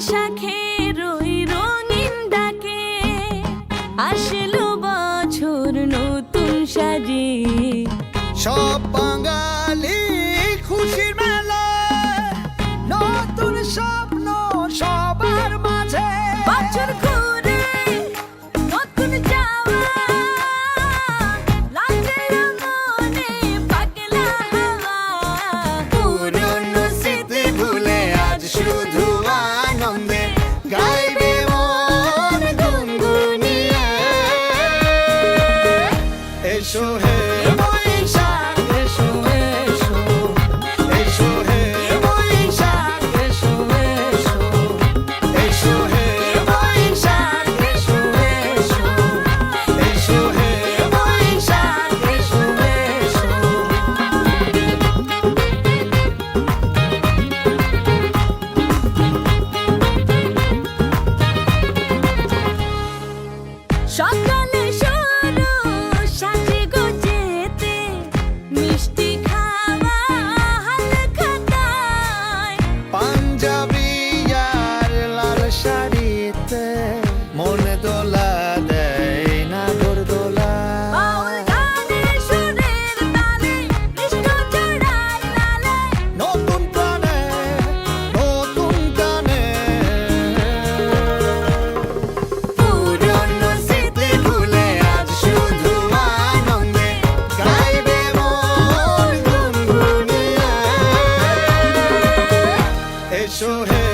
বৈশাখের ওই রঙিন ডাকে আসলো বছর নতুন সাজে। সব বাঙালি খুশির মেলা নতুন সব Hey. So head.